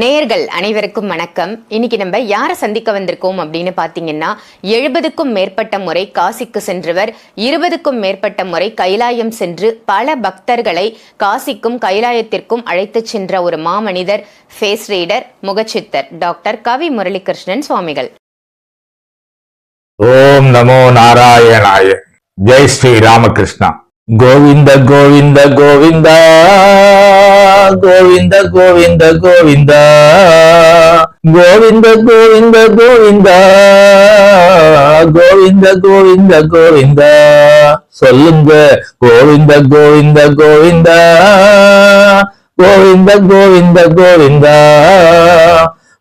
நேயர்கள் அனைவருக்கும் வணக்கம். இன்னைக்கு நம்ம யாரை சந்திக்க வந்திருக்கோம் அப்படின்னு பாத்தீங்கன்னா எழுபதுக்கும் மேற்பட்ட முறை காசிக்கு சென்றவர் இருபதுக்கும் மேற்பட்ட முறை கைலாயம் சென்று பல பக்தர்களை காசிக்கும் கைலாயத்திற்கும் அழைத்துச் சென்ற ஒரு மாமனிதர் ஃபேஸ் ரீடர் முகச்சித்தர் டாக்டர் கவி முரளிகிருஷ்ணன் சுவாமிகள். ஓம் நமோ நாராயணாய. ஜெய் ஸ்ரீ ராமகிருஷ்ணா. கோவிந்த கோவிந்த கோவிந்தா கோவிந்த கோவிந்த கோவிந்தா கோவிந்த கோவிந்த கோவிந்தா கோவிந்த கோவிந்த கோவிந்தா. சொல்லுங்க கோவிந்த கோவிந்த கோவிந்தா கோவிந்த கோவிந்த கோவிந்தா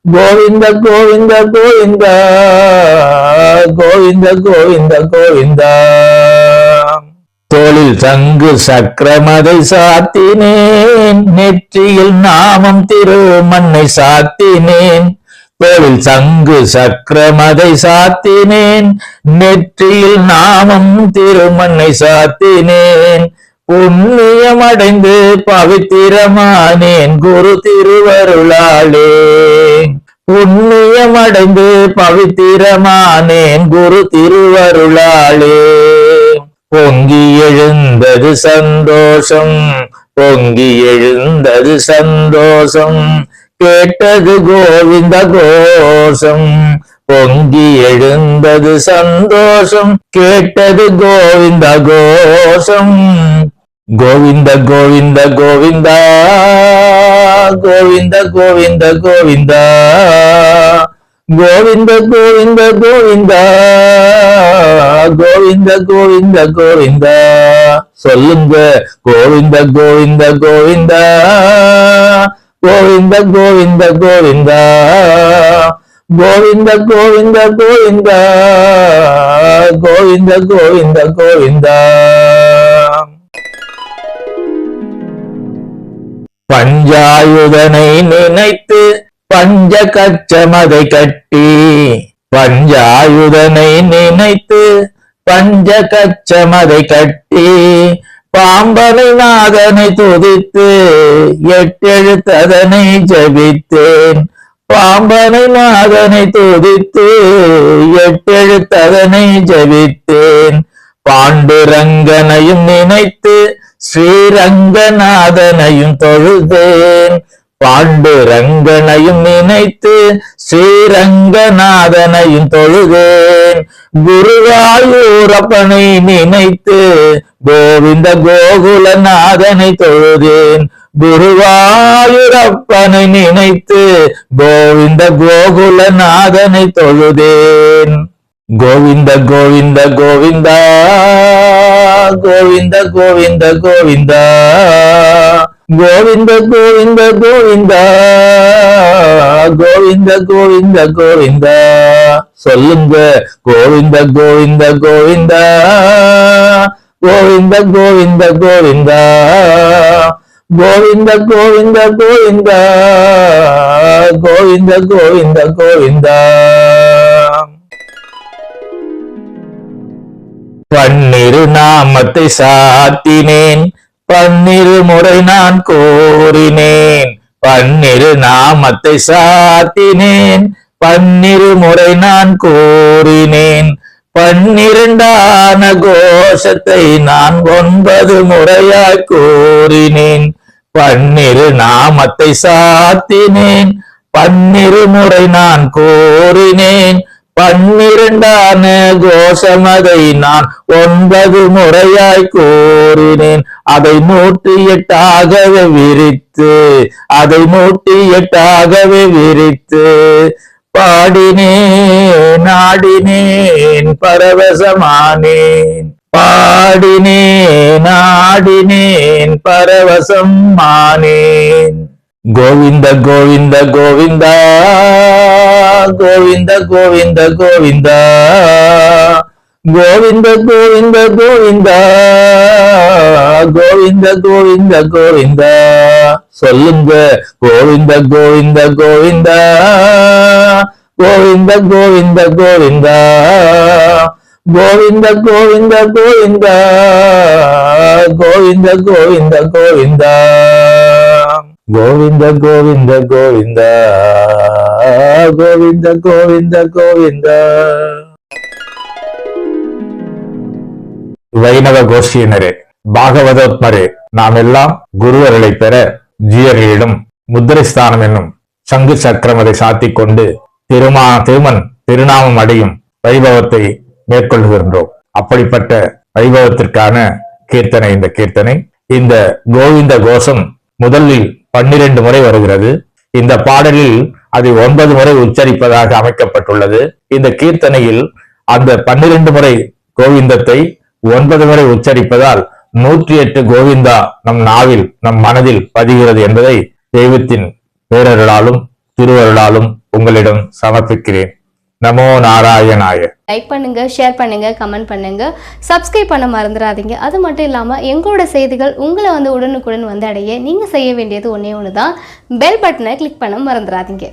கோவிந்த கோவிந்த கோவிந்தா கோவிந்த கோவிந்த கோவிந்தா. தோளில் தங்கு சக்கரமதை சாத்தினேன். நெற்றியில் நாமம் திருமண்ணை சாத்தினேன். தோளில் சங்கு சக்கரமதை சாத்தினேன். நெற்றியில் நாமம் திருமண்ணை சாத்தினேன். புண்ணியம் அடைந்து பவித்திரமானேன் குரு திருவருளாளே புண்ணியமடைந்து பவித்திரமானேன் குரு திருவருளாளே பொங்கி எழுந்தது சந்தோஷம் பொங்கி எழுந்தது சந்தோஷம். கேட்டது கோவிந்த கோஷம் பொங்கி எழுந்தது சந்தோஷம். கேட்டது கோவிந்த கோஷம். கோவிந்த கோவிந்த கோவிந்தா கோவிந்த கோவிந்த கோவிந்தா. கோவிந்த கோவிந்த கோவிந்தா கோவிந்த கோவிந்த கோவிந்தா சொல்லுங்க கோவிந்த கோவிந்த கோவிந்தா கோவிந்த கோவிந்த கோவிந்தா கோவிந்த கோவிந்த கோவிந்தா கோவிந்த கோவிந்த கோவிந்தா பஞ்சாயுதனை நினைத்து பஞ்ச கச்சமதை கட்டி பஞ்சாயுதனை நினைத்து பஞ்ச கச்சமதை கட்டி பாம்பனை நாதனை துதித்து எட்டெழுத்ததனை ஜபித்தேன். பாம்பனை நாதனை துதித்து எட்டெழுத்ததனை ஜபித்தேன். பாண்டுரங்கனையும் நினைத்து ஸ்ரீரங்கநாதனையும் தொழுதேன். பாண்டு ரங்கனையும் நினைத்து ஸ்ரீரங்கநாதனையும் தொழுதேன். குருவாயூரப்பனை நினைத்து கோவிந்த கோகுலநாதனை தொழுதேன். குருவாயூரப்பனை நினைத்து கோவிந்த கோகுலநாதனை தொழுதேன். கோவிந்த கோவிந்த கோவிந்தா கோவிந்த கோவிந்த கோவிந்தா. கோவிந்த கோவிந்த கோவிந்தா கோவிந்த கோவிந்த கோவிந்தா. சொல்லுங்க கோவிந்த கோவிந்த கோவிந்தா. கோவிந்த கோவிந்த கோவிந்தா. கோவிந்த கோவிந்த கோவிந்தா. கோவிந்த கோவிந்த கோவிந்தா. பன்னிரு நாமத்தை சாத்தினேன். பன்னிரு முறை நான் கோரினேன் பன்னிரு நாமத்தை சாத்தினேன். பன்னிரு முறை நான் கோரினேன் பன்னிரண்டான கோஷத்தை நான் ஒன்பது முறையாய் கோரினேன் பன்னிரு நாமத்தை சாத்தினேன். பன்னிரு முறை நான் கோரினேன் பன்னிரண்டான கோஷமதை நான் ஒன்பது முறையாய் கோரினேன் அதை நூற்றி எட்டாகவே விரித்து அதை நூற்றி எட்டாகவே விரித்து பாடினேன் நாடினேன் பரவசமானேன். பாடினேன் நாடினேன் பரவசம் மானேன் கோவிந்த கோவிந்த கோவிந்தா கோவிந்த கோவிந்த கோவிந்தா. கோவிந்த கோவிந்த கோவிந்தா. கோவிந்த கோவிந்த கோவிந்தா. சொல்லுங்க. கோவிந்த கோவிந்த கோவிந்தா. கோவிந்த கோவிந்த கோவிந்தா. கோவிந்த கோவிந்த கோவிந்தா. கோவிந்த கோவிந்த கோவிந்தா. கோவிந்த கோவிந்த கோவிந்தா. கோவிந்த கோவிந்த கோவிந்தா. வைணவ கோஷ்டியினரே பாகவதோத்மரே நாம் எல்லாம் குருவர்களை பெற ஜீயர்களிடம் முத்திரை ஸ்தானம் என்னும் சங்கு சக்கரமதை சாத்திக் கொண்டு திருமா திருமன் திருநாமம் அடையும் வைபவத்தை மேற்கொள்கின்றோம். அப்படிப்பட்ட வைபவத்திற்கான கீர்த்தனை இந்த கீர்த்தனை. இந்த கோவிந்த கோஷம் முதலில் பன்னிரண்டு முறை வருகிறது. இந்த பாடலில் அது ஒன்பது முறை உச்சரிப்பதாக அமைக்கப்பட்டுள்ளது. இந்த கீர்த்தனையில் அந்த பன்னிரண்டு முறை கோவிந்தத்தை ஒன்பது முறை உச்சரிப்பதால் நூற்றி எட்டு கோவிந்தா நம் நாவில் நம் மனதில் பதிகிறது என்பதை தெய்வத்தின் பேரருளாலும் திருவருளாலும் உங்களிடம் சமர்ப்பிக்கிறேன். நமோ நாராயணாய. லைக் பண்ணுங்க ஷேர் பண்ணுங்க கமெண்ட் பண்ணுங்க. சப்ஸ்கிரைப் பண்ண மறந்துடாதீங்க அது மட்டும் இல்லாம எங்களோட செய்திகள் உங்களை வந்து உடனுக்குடன் வந்து அடைய நீங்க செய்ய வேண்டியது ஒன்னே ஒன்று தான் பெல் பட்டனை கிளிக் பண்ண மறந்துடாதீங்க